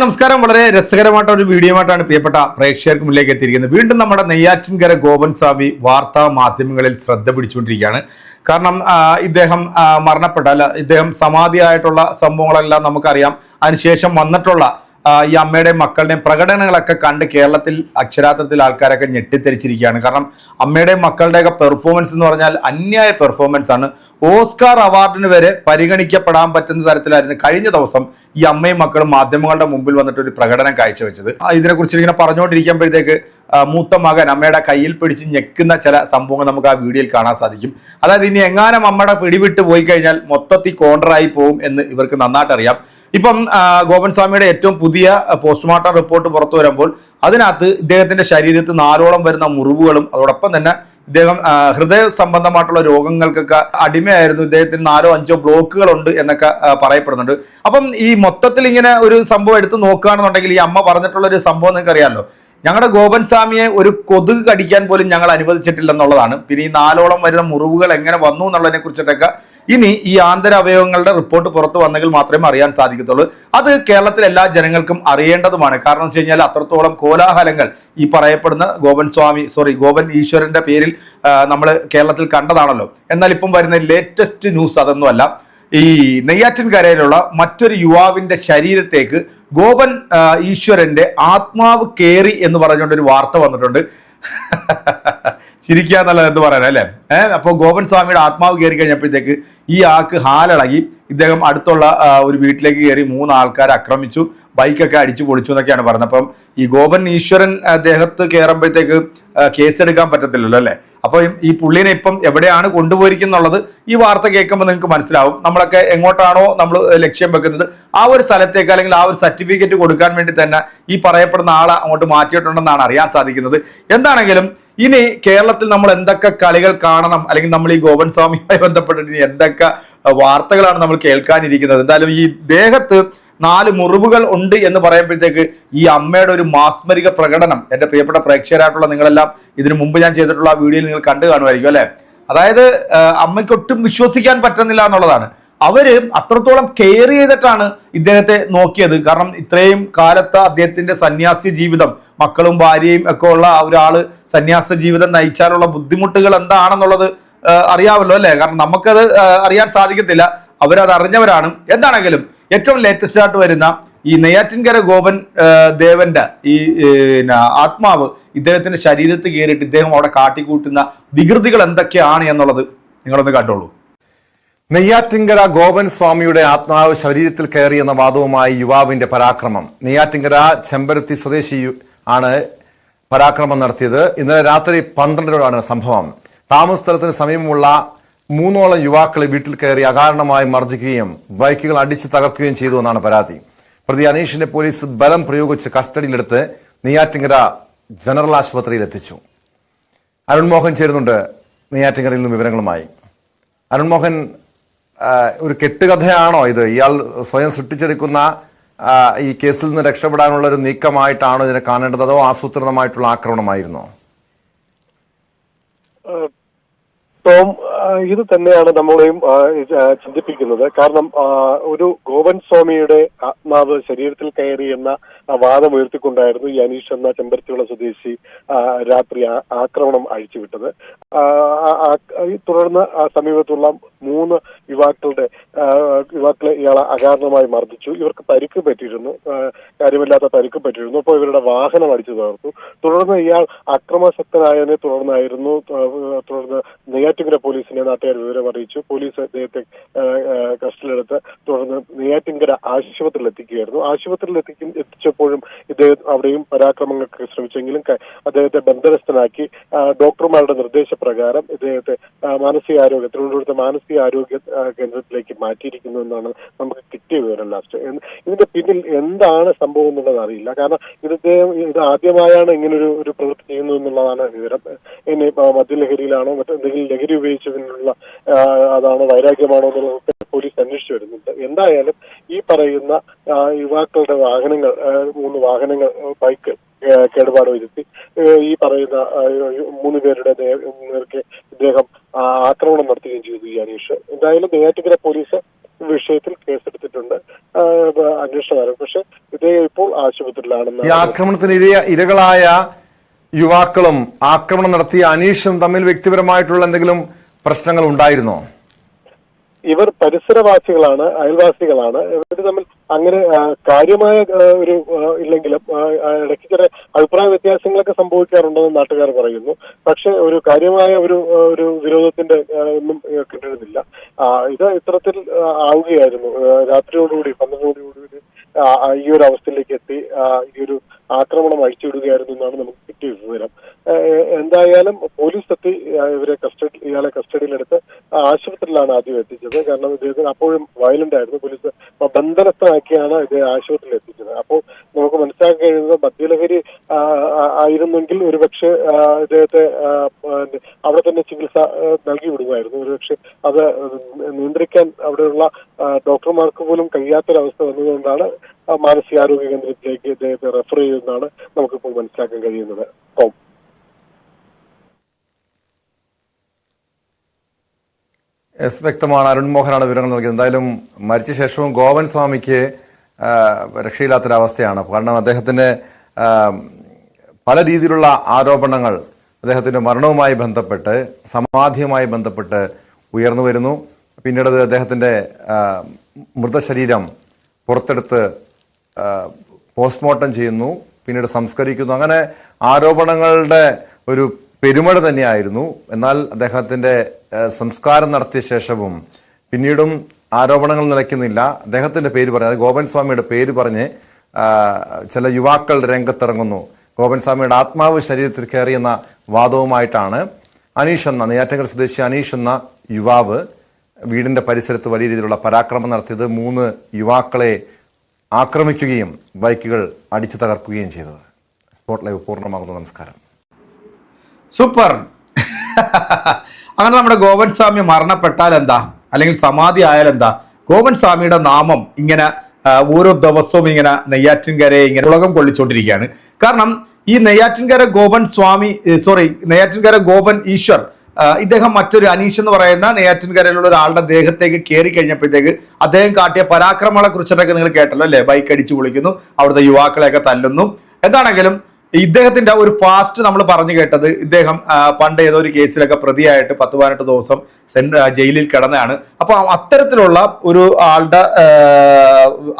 നമസ്കാരം. വളരെ രസകരമായിട്ട് ഒരു വീഡിയോ ആയിട്ടാണ് പ്രിയപ്പെട്ട പ്രേക്ഷകർക്ക് മുന്നിലേക്ക് എത്തിയിരിക്കുന്നത്. വീണ്ടും നമ്മുടെ നെയ്യാറ്റിൻകര ഗോപൻ സ്വാമി വാർത്താ മാധ്യമങ്ങളിൽ ശ്രദ്ധ പിടിച്ചുകൊണ്ടിരിക്കുകയാണ്. കാരണം ഇദ്ദേഹം മരണപ്പെട്ട അല്ല ഇദ്ദേഹം സമാധിയായിട്ടുള്ള സംഭവങ്ങളെല്ലാം നമുക്കറിയാം. അതിനുശേഷം വന്നിട്ടുള്ള ഈ അമ്മയുടെയും മക്കളുടെയും പ്രകടനങ്ങളൊക്കെ കണ്ട് കേരളത്തിൽ അക്ഷരാർത്ഥത്തിൽ ആൾക്കാരൊക്കെ ഞെട്ടിത്തെരിച്ചിരിക്കുകയാണ് കാരണം അമ്മയുടെയും മക്കളുടെയൊക്കെ പെർഫോമൻസ് എന്ന് പറഞ്ഞാൽ അന്യായ പെർഫോമൻസ് ആണ്. ഓസ്കാർ അവാർഡിന് വരെ പരിഗണിക്കപ്പെടാൻ പറ്റുന്ന തരത്തിലായിരുന്നു കഴിഞ്ഞ ദിവസം ഈ അമ്മയും മക്കളും മാധ്യമങ്ങളുടെ മുമ്പിൽ വന്നിട്ട് ഒരു പ്രകടനം കാഴ്ചവെച്ചത്. ഇതിനെക്കുറിച്ച് ഇങ്ങനെ പറഞ്ഞുകൊണ്ടിരിക്കുമ്പോഴത്തേക്ക് മൂത്ത മകൻ അമ്മയുടെ കയ്യിൽ പിടിച്ച് ഞെക്കുന്ന ചില സംഭവങ്ങൾ നമുക്ക് ആ വീഡിയോയിൽ കാണാൻ സാധിക്കും. അതായത് ഇനി എങ്ങാനും അമ്മയുടെ പിടിവിട്ട് പോയി കഴിഞ്ഞാൽ മൊത്തത്തിൽ കോണ്ടറായി പോകും എന്ന് ഇവർക്ക് നന്നായിട്ട് അറിയാം. ഇപ്പം ഗോപൻ സ്വാമിയുടെ ഏറ്റവും പുതിയ പോസ്റ്റ്മോർട്ടം റിപ്പോർട്ട് പുറത്തു വരുമ്പോൾ അതിനകത്ത് ഇദ്ദേഹത്തിന്റെ ശരീരത്തിൽ നാലോളം വരുന്ന മുറിവുകളും അതോടൊപ്പം തന്നെ ഇദ്ദേഹം ഹൃദയ സംബന്ധമായിട്ടുള്ള രോഗങ്ങൾക്കൊക്കെ അടിമയായിരുന്നു. ഇദ്ദേഹത്തിന് നാലോ അഞ്ചോ ബ്ലോക്കുകൾ ഉണ്ട് എന്നൊക്കെ പറയപ്പെടുന്നുണ്ട്. അപ്പം ഈ മൊത്തത്തിൽ ഇങ്ങനെ ഒരു സംഭവം എടുത്ത് നോക്കുകയാണെന്നുണ്ടെങ്കിൽ ഈ അമ്മ പറഞ്ഞിട്ടുള്ള ഒരു സംഭവം നിങ്ങൾക്ക് അറിയാമല്ലോ ഞങ്ങളുടെ ഗോപൻ സ്വാമിയെ ഒരു കൊതുക് കടിക്കാൻ പോലും ഞങ്ങൾ അനുവദിച്ചിട്ടില്ല എന്നുള്ളതാണ് പിന്നെ ഈ നാലോളം വരുന്ന മുറിവുകൾ എങ്ങനെ വന്നു എന്നുള്ളതിനെ കുറിച്ചിട്ടൊക്കെ ഇനി ഈ ആന്തര അവയവങ്ങളുടെ റിപ്പോർട്ട് പുറത്തു വന്നെങ്കിൽ മാത്രമേ അറിയാൻ സാധിക്കത്തുള്ളൂ. അത് കേരളത്തിലെ എല്ലാ ജനങ്ങൾക്കും അറിയേണ്ടതുമാണ്. കാരണം വെച്ച് കഴിഞ്ഞാൽ അത്രത്തോളം കോലാഹലങ്ങൾ ഈ പറയപ്പെടുന്ന ഗോപൻ സ്വാമി സോറി ഗോപൻ ഈശ്വരന്റെ പേരിൽ നമ്മൾ കേരളത്തിൽ കണ്ടതാണല്ലോ. എന്നാൽ ഇപ്പം വരുന്ന ലേറ്റസ്റ്റ് ന്യൂസ് അതൊന്നുമല്ല. ഈ നെയ്യാറ്റിൻകരയിലുള്ള മറ്റൊരു യുവാവിന്റെ ശരീരത്തേക്ക് ഗോപൻ ഈശ്വരന്റെ ആത്മാവ് കേറി എന്ന് പറഞ്ഞുകൊണ്ട് ഒരു വാർത്ത വന്നിട്ടുണ്ട്. ചിരിക്കുക എന്നുള്ളത് എന്ത് പറയാൻ അല്ലേ? ഏഹ് അപ്പോൾ ഗോപൻ സ്വാമിയുടെ ആത്മാവ് കയറി കഴിഞ്ഞപ്പോഴത്തേക്ക് ഈ ആൾക്ക് ഹാലിളകി. ഇദ്ദേഹം അടുത്തുള്ള ഒരു വീട്ടിലേക്ക് കയറി മൂന്ന് ആൾക്കാരെ ആക്രമിച്ചു ബൈക്കൊക്കെ അടിച്ചു പൊളിച്ചു എന്നൊക്കെയാണ് പറയുന്നത് അപ്പം ഈ ഗോപൻ ഈശ്വരൻ ദേഹത്ത് കയറുമ്പോഴത്തേക്ക് കേസെടുക്കാൻ പറ്റത്തില്ലല്ലോ അല്ലേ? അപ്പോൾ ഈ പുള്ളിനെ ഇപ്പം എവിടെയാണ് കൊണ്ടുപോയിരിക്കുന്നുള്ളത് ഈ വാർത്ത കേൾക്കുമ്പോൾ നിങ്ങൾക്ക് മനസ്സിലാവും. നമ്മളൊക്കെ എങ്ങോട്ടാണോ നമ്മൾ ലക്ഷ്യം വെക്കുന്നത്. ആ ഒരു സ്ഥലത്തേക്ക് അല്ലെങ്കിൽ ആ ഒരു സർട്ടിഫിക്കറ്റ് കൊടുക്കാൻ വേണ്ടി തന്നെ ഈ പറയപ്പെടുന്ന ആളെ അങ്ങോട്ട് മാറ്റിയിട്ടുണ്ടെന്നാണ് അറിയാൻ സാധിക്കുന്നത്. എന്താണെങ്കിലും ഇനി കേരളത്തിൽ നമ്മൾ എന്തൊക്കെ കളികൾ കാണണം അല്ലെങ്കിൽ നമ്മൾ ഈ ഗോപൻ സ്വാമിയുമായി ബന്ധപ്പെട്ടിട്ട് ഇനി എന്തൊക്കെ വാർത്തകളാണ് നമ്മൾ കേൾക്കാനിരിക്കുന്നത്. എന്തായാലും ഈ ദേഹത്ത് നാല് മുറിവുകൾ ഉണ്ട് എന്ന് പറയുമ്പോഴത്തേക്ക് ഈ അമ്മയുടെ ഒരു മാസ്മരിക പ്രകടനം എന്റെ പ്രിയപ്പെട്ട പ്രേക്ഷകരായിട്ടുള്ള നിങ്ങളെല്ലാം ഇതിനു മുമ്പ് ഞാൻ ചെയ്തിട്ടുള്ള ആ വീഡിയോയിൽ നിങ്ങൾ കണ്ടു കാണുമായിരിക്കും അല്ലേ? അതായത് അമ്മയ്ക്ക് ഒട്ടും വിശ്വസിക്കാൻ പറ്റുന്നില്ല എന്നുള്ളതാണ്. അവർ അത്രത്തോളം കെയർ ചെയ്തിട്ടാണ് ഇദ്ദേഹത്തെ നോക്കിയത്. കാരണം ഇത്രയും കാലത്ത് അദ്ദേഹത്തിന്റെ സന്യാസി ജീവിതം മക്കളും ഭാര്യയും ഒക്കെ ഉള്ള ആ ഒരാൾ സന്യാസ ജീവിതം നയിച്ചാലുള്ള ബുദ്ധിമുട്ടുകൾ എന്താണെന്നുള്ളത് അറിയാമല്ലോ അല്ലേ? കാരണം നമുക്കത് അറിയാൻ സാധിക്കത്തില്ല. അവരത് അറിഞ്ഞവരാണ് എന്താണെങ്കിലും ഏറ്റവും ലേറ്റസ്റ്റ് ആയിട്ട് വരുന്ന ഈ നെയ്യാറ്റിൻകര ഗോപൻ ദേവന്റെ ഈ ആത്മാവ് ഇദ്ദേഹത്തിന്റെ ശരീരത്ത് കയറിയിട്ട് ഇദ്ദേഹം അവിടെ കാട്ടിക്കൂട്ടുന്ന വികൃതികൾ എന്തൊക്കെയാണ് എന്നുള്ളത് നിങ്ങളൊന്ന് കണ്ടോളൂ. നെയ്യാറ്റിങ്കര ഗോപൻ സ്വാമിയുടെ ആത്മാവ് ശരീരത്തിൽ കയറിയെന്ന വാദവുമായി യുവാവിന്റെ പരാക്രമം. നെയ്യാറ്റിങ്കര ചെമ്പരത്തി സ്വദേശി ആണ് പരാക്രമം നടത്തിയത്. ഇന്നലെ രാത്രി പന്ത്രണ്ടരോടാണ് സംഭവം. താമസ സ്ഥലത്തിന് സമീപമുള്ള മൂന്നോളം യുവാക്കളെ വീട്ടിൽ കയറി അകാരണമായി മർദ്ദിക്കുകയും ബൈക്കുകൾ അടിച്ച് തകർക്കുകയും ചെയ്തു എന്നാണ് പരാതി. പ്രതി അനീഷിനെ പോലീസ് ബലം പ്രയോഗിച്ച് കസ്റ്റഡിയിലെടുത്ത് നെയ്യാറ്റിങ്കര ജനറൽ ആശുപത്രിയിൽ എത്തിച്ചു. അരുൺമോഹൻ ചേരുന്നുണ്ട് നെയ്യാറ്റിങ്കരയിൽ നിന്നും വിവരങ്ങളുമായി. അരുൺമോഹൻ ഒരു കെട്ടുകഥയാണോ ഇത്? ഇയാൾ സ്വയം സൃഷ്ടിച്ചെടുക്കുന്ന ഈ കേസിൽ നിന്ന് രക്ഷപ്പെടാനുള്ള ഒരു നീക്കമായിട്ടാണോ ഇതിനെ കാണേണ്ടത്? അതോ ആസൂത്രിതമായിട്ടുള്ള ആക്രമണമായിരുന്നോ? ടോം ഇത് തന്നെയാണ് നമ്മളെയും ചിന്തിപ്പിക്കുന്നത്. കാരണം ഒരു ഗോവൻ സ്വാമിയുടെ ആത്മാവ് ശരീരത്തിൽ കയറി എന്ന വാദം ഉയർത്തിക്കൊണ്ടായിരുന്നു ഈ അനീഷ് എന്ന ചെമ്പരത്തിയുള്ള സ്വദേശി രാത്രി ആക്രമണം അഴിച്ചുവിട്ടത്. തുടർന്ന് സമീപത്തുള്ള മൂന്ന് യുവാക്കളുടെ യുവാക്കളെ ഇയാളെ അകാരണമായി മർദ്ദിച്ചു. ഇവർക്ക് പരിക്ക് പറ്റിയിരുന്നു. കാര്യമില്ലാത്ത പരിക്ക് പറ്റിയിരുന്നു. അപ്പോൾ ഇവരുടെ വാഹനം അടിച്ചു തകർത്തു. തുടർന്ന് ഇയാൾ അക്രമാസക്തനായതിനെ തുടർന്നായിരുന്നു. തുടർന്ന് നെയ്യാറ്റിങ്കര പോലീസിനെ നാട്ടുകാർ വിവരം അറിയിച്ചു. പോലീസ് അദ്ദേഹത്തെ കസ്റ്റഡിയിലെടുത്ത് തുടർന്ന് നെയ്യാറ്റിങ്കര ആശുപത്രിയിൽ എത്തിക്കുകയായിരുന്നു ആശുപത്രിയിൽ എത്തിക്കും എത്തിച്ചപ്പോഴും ഇദ്ദേഹം അവിടെയും പരാക്രമങ്ങൾക്ക് ശ്രമിച്ചെങ്കിലും അദ്ദേഹത്തെ ബന്ധനസ്ഥനാക്കി. ഡോക്ടർമാരുടെ നിർദ്ദേശപ്രകാരം ഇദ്ദേഹത്തെ മാനസികാരോഗ്യ തിരുവനന്തപുരത്തെ മാനസികാരോഗ്യ ആരോഗ്യ കേന്ദ്രത്തിലേക്ക് മാറ്റിയിരിക്കുന്നു എന്നാണ് നമുക്ക് കിട്ടിയ വിവരം ലാസ്റ്റ് ഇതിന്റെ പിന്നിൽ എന്താണ് സംഭവം എന്നുള്ളത് അറിയില്ല. കാരണം ഇത് ഇത് ആദ്യമായാണ് ഇങ്ങനൊരു ഒരു പ്രവൃത്തി ചെയ്യുന്നു എന്നുള്ളതാണ് വിവരം. ഇനി മദ്യലഹരിയിലാണോ മറ്റെന്തെങ്കിലും ലഹരി ഉപയോഗിച്ചതിനുള്ള അതാണ് വൈരാഗ്യമാണോ എന്നുള്ളതൊക്കെ പോലീസ് അന്വേഷിച്ചു എന്തായാലും ഈ പറയുന്ന യുവാക്കളുടെ വാഹനങ്ങൾ മൂന്ന് വാഹനങ്ങൾ ബൈക്ക് കേടുപാട് വരുത്തി ഈ പറയുന്ന മൂന്ന് പേരുടെ നേർക്കെ ഇദ്ദേഹം ആക്രമണം നടത്തുകയും ചെയ്തു ഈ അനീഷ്. എന്തായാലും നെയ്യാറ്റിക്കര പോലീസ് വിഷയത്തിൽ കേസെടുത്തിട്ടുണ്ട്. അന്വേഷണം ആരംഭിക്കും പക്ഷെ ഇദ്ദേഹം ഇപ്പോൾ ആശുപത്രിയിലാണെന്ന് ആക്രമണത്തിന് ഇര ഇരകളായ യുവാക്കളും ആക്രമണം നടത്തിയ അനീഷും തമ്മിൽ വ്യക്തിപരമായിട്ടുള്ള എന്തെങ്കിലും പ്രശ്നങ്ങൾ ഉണ്ടായിരുന്നോ? ഇവർ പരിസരവാസികളാണ് അയൽവാസികളാണ്. ഇവർ തമ്മിൽ അങ്ങനെ കാര്യമായ ഒരു ഇല്ലെങ്കിലും ഇടയ്ക്ക് ചില അഭിപ്രായ വ്യത്യാസങ്ങളൊക്കെ സംഭവിക്കാറുണ്ടെന്ന് നാട്ടുകാർ പറയുന്നു. പക്ഷെ ഒരു കാര്യമായ ഒരു ഒരു വിരോധത്തിന്റെ ഒന്നും കിട്ടുന്നില്ല. ഇത് ഇത്തരത്തിൽ ആവുകയായിരുന്നു. രാത്രിയോടുകൂടി പന്ത്രണ്ടോടുകൂടി ഈ ഒരു അവസ്ഥയിലേക്ക് എത്തി ഈ ഒരു ആക്രമണം അഴിച്ചുവിടുകയായിരുന്നു എന്നാണ് നമുക്ക് കിട്ടിയ വിവരം. എന്തായാലും പോലീസ് എത്തി ഇവരെ കസ്റ്റഡി ഇയാളെ കസ്റ്റഡിയിലെടുത്ത് ആശുപത്രിയിലാണ് ആദ്യം എത്തിച്ചത്. കാരണം ഇദ്ദേഹത്തിന് അപ്പോഴും വയലന്റ് ആയിരുന്നു. പോലീസ് ബന്ധനസ്ഥനാക്കിയാണ് ഇദ്ദേഹം ആശുപത്രിയിൽ എത്തിച്ചത് അപ്പോൾ നമുക്ക് മനസ്സിലാക്കാൻ കഴിയുന്നത് മദ്യലഹരി ആയിരുന്നെങ്കിൽ ഒരുപക്ഷെ ഇദ്ദേഹത്തെ അവിടെ തന്നെ ചികിത്സ നൽകി വിടുമായിരുന്നു. ഒരുപക്ഷെ അത് നിയന്ത്രിക്കാൻ അവിടെയുള്ള ഡോക്ടർമാർക്ക് പോലും കഴിയാത്തൊരവസ്ഥ വന്നതുകൊണ്ടാണ് മാനസികാരോഗ്യ കേന്ദ്രത്തിലേക്ക് ഇദ്ദേഹത്തെ റെഫർ ചെയ്യുന്നതാണ് നമുക്കിപ്പോൾ മനസ്സിലാക്കാൻ കഴിയുന്നത്. ടോം എസ് വ്യക്തമാണ്. അരുൺ മോഹനാണ് വിവരങ്ങൾ നൽകിയത്. എന്തായാലും മരിച്ച ശേഷവും ഗോവൻ സ്വാമിക്ക് രക്ഷയില്ലാത്തൊരവസ്ഥയാണ്. കാരണം അദ്ദേഹത്തിന് പല രീതിയിലുള്ള ആരോപണങ്ങൾ അദ്ദേഹത്തിന്റെ മരണവുമായി ബന്ധപ്പെട്ട് സമാധിയുമായി ബന്ധപ്പെട്ട് ഉയർന്നു വരുന്നു. പിന്നീട് അദ്ദേഹത്തിന്റെ മൃതശരീരം പുറത്തെടുത്ത് പോസ്റ്റ്മോർട്ടം ചെയ്യുന്നു. പിന്നീട് സംസ്കരിക്കുന്നു. അങ്ങനെ ആരോപണങ്ങളുടെ ഒരു പെരുമഴ തന്നെയായിരുന്നു. എന്നാൽ അദ്ദേഹത്തിന്റെ സംസ്കാരം നടത്തിയ ശേഷവും പിന്നീടും ആരോപണങ്ങൾ നിലയ്ക്കുന്നില്ല. അദ്ദേഹത്തിന്റെ പേര് പറഞ്ഞ് അതായത് ഗോപൻ സ്വാമിയുടെ പേര് പറഞ്ഞ് ചില യുവാക്കൾ രംഗത്തിറങ്ങുന്നു. ഗോപൻ സ്വാമിയുടെ ആത്മാവ് ശരീരത്തിൽ കയറിയെന്ന വാദവുമായിട്ടാണ് അനീഷ് എന്ന നെയ്യാറ്റങ്കൽ സ്വദേശി അനീഷ് എന്ന യുവാവ് വീടിന്റെ പരിസരത്ത് വലിയ രീതിയിലുള്ള പരാക്രമം നടത്തിയത് മൂന്ന് യുവാക്കളെ ആക്രമിക്കുകയും ബൈക്കുകൾ അടിച്ചു തകർക്കുകയും ചെയ്തത്. സ്പോട്ട് ലൈവ് പൂർണമാകുന്നു. നമസ്കാരം. സൂപ്പർ. അങ്ങനെ നമ്മുടെ ഗോവൻ സ്വാമി മരണപ്പെട്ടാൽ എന്താ? അല്ലെങ്കിൽ സമാധി ആയാൽ എന്താ? ഗോവൻ സ്വാമിയുടെ നാമം ഇങ്ങനെ ഓരോ ദിവസവും ഇങ്ങനെ നെയ്യാറ്റിൻകരയെ ഇങ്ങനെ ഉലകം കൊള്ളിച്ചുകൊണ്ടിരിക്കുകയാണ് കാരണം ഈ നെയ്യാറ്റിൻകര ഗോപൻ സ്വാമി സോറി നെയ്യാറ്റിൻകര ഗോപൻ ഈശ്വർ ഇദ്ദേഹം മറ്റൊരു അനീഷ് എന്ന് പറയുന്ന നെയ്യാറ്റിൻകരയിലുള്ള ഒരാളുടെ ദേഹത്തേക്ക് കയറി കഴിഞ്ഞപ്പോഴത്തേക്ക് അദ്ദേഹം കാട്ടിയ പരാക്രമങ്ങളെ കുറിച്ചിട്ടൊക്കെ നിങ്ങൾ കേട്ടല്ലോ അല്ലേ? ബൈക്ക് അടിച്ചു പൊളിക്കുന്നു അവിടുത്തെ യുവാക്കളെയൊക്കെ തല്ലുന്നു. എന്താണെങ്കിലും ഇദ്ദേഹത്തിന്റെ ഒരു ഫാസ്റ്റ് നമ്മൾ പറഞ്ഞു കേട്ടത് ഇദ്ദേഹം പണ്ട് ഏതോ ഒരു കേസിലൊക്കെ പ്രതിയായിട്ട് പത്ത് പതിനെട്ട് ദിവസം ജയിലിൽ കിടന്നതാണ്. അപ്പൊ അത്തരത്തിലുള്ള ഒരു ആളുടെ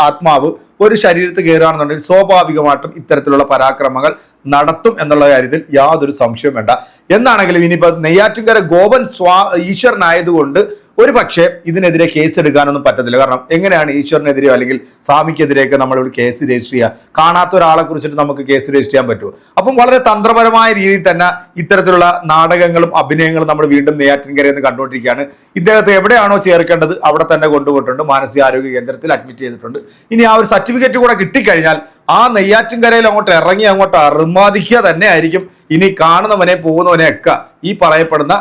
ആത്മാവ് ഒരു ശരീരത്ത് കയറുകയാണെന്നുണ്ടെങ്കിൽ സ്വാഭാവികമായിട്ടും ഇത്തരത്തിലുള്ള പരാക്രമങ്ങൾ നടത്തും എന്നുള്ള കാര്യത്തിൽ യാതൊരു സംശയവും വേണ്ട. എന്നാണെങ്കിലും ഇനിയിപ്പോ നെയ്യാറ്റിൻകര ഗോപൻ സ്വാ ഈശ്വരനായതുകൊണ്ട് ഒരു പക്ഷേ ഇതിനെതിരെ കേസ് എടുക്കാനൊന്നും പറ്റത്തില്ല. കാരണം എങ്ങനെയാണ് ഈശ്വരനെതിരെയോ അല്ലെങ്കിൽ സ്വാമിക്കെതിരെയൊക്കെ നമ്മൾ ഒരു കേസ് രജിസ്റ്റർ ചെയ്യുക? കാണാത്ത ഒരാളെ കുറിച്ചിട്ട് നമുക്ക് കേസ് രജിസ്റ്റർ ചെയ്യാൻ പറ്റുമോ? അപ്പം വളരെ തന്ത്രപരമായ രീതിയിൽ തന്നെ ഇത്തരത്തിലുള്ള നാടകങ്ങളും അഭിനയങ്ങളും നമ്മൾ വീണ്ടും നെയ്യാറ്റിൻകരയിൽ നിന്ന് കണ്ടുകൊണ്ടിരിക്കുകയാണ്. ഇദ്ദേഹത്തെ എവിടെയാണോ ചേർക്കേണ്ടത് അവിടെ തന്നെ കൊണ്ടുപോയിട്ടുണ്ട്. മാനസികാരോഗ്യ കേന്ദ്രത്തിൽ അഡ്മിറ്റ് ചെയ്തിട്ടുണ്ട്. ഇനി ആ ഒരു സർട്ടിഫിക്കറ്റ് കൂടെ കിട്ടിക്കഴിഞ്ഞാൽ ആ നെയ്യാറ്റിൻകരയിൽ അങ്ങോട്ട് ഇറങ്ങി അങ്ങോട്ട് അറുമാദിക്കുക തന്നെ ആയിരിക്കും. ഇനി കാണുന്നവനെ പോകുന്നവനെ ഒക്കെ ഈ പറയപ്പെടുന്ന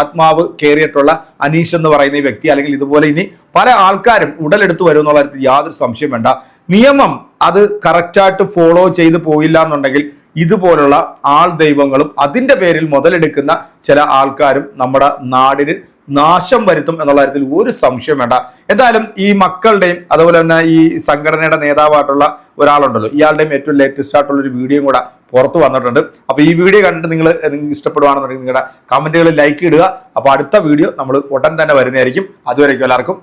ആത്മാവ് കയറിയിട്ടുള്ള അനീഷ് എന്ന് പറയുന്ന ഈ വ്യക്തി അല്ലെങ്കിൽ ഇതുപോലെ ഇനി പല ആൾക്കാരും ഉടലെടുത്ത് വരും എന്നുള്ള കാര്യത്തിൽ യാതൊരു സംശയം വേണ്ട. നിയമം അത് കറക്റ്റായിട്ട് ഫോളോ ചെയ്ത് പോയില്ല എന്നുണ്ടെങ്കിൽ ഇതുപോലുള്ള ആൾ ദൈവങ്ങളും അതിന്റെ പേരിൽ മുതലെടുക്കുന്ന ചില ആൾക്കാരും നമ്മുടെ നാടിന് നാശം വരുത്തും എന്നുള്ള കാര്യത്തിൽ ഒരു സംശയം വേണ്ട. എന്തായാലും ഈ മക്കളുടെയും അതുപോലെ തന്നെ ഈ സംഘടനയുടെ നേതാവായിട്ടുള്ള ഒരാളുണ്ടല്ലോ. ഇയാളുടെയും ഏറ്റവും ലേറ്റസ്റ്റ് ആയിട്ടുള്ള ഒരു വീഡിയോയും കൂടെ പുറത്ത് വന്നിട്ടുണ്ട്. അപ്പോൾ ഈ വീഡിയോ കണ്ടിട്ട് നിങ്ങൾ നിങ്ങൾക്ക് ഇഷ്ടപ്പെടുവാണെന്നുണ്ടെങ്കിൽ നിങ്ങളുടെ കമന്റുകളിൽ ലൈക്ക് ഇടുക. അപ്പോൾ അടുത്ത വീഡിയോ നമ്മൾ ഉടൻ തന്നെ വരുന്നതായിരിക്കും. അതുവരേക്കും എല്ലാവർക്കും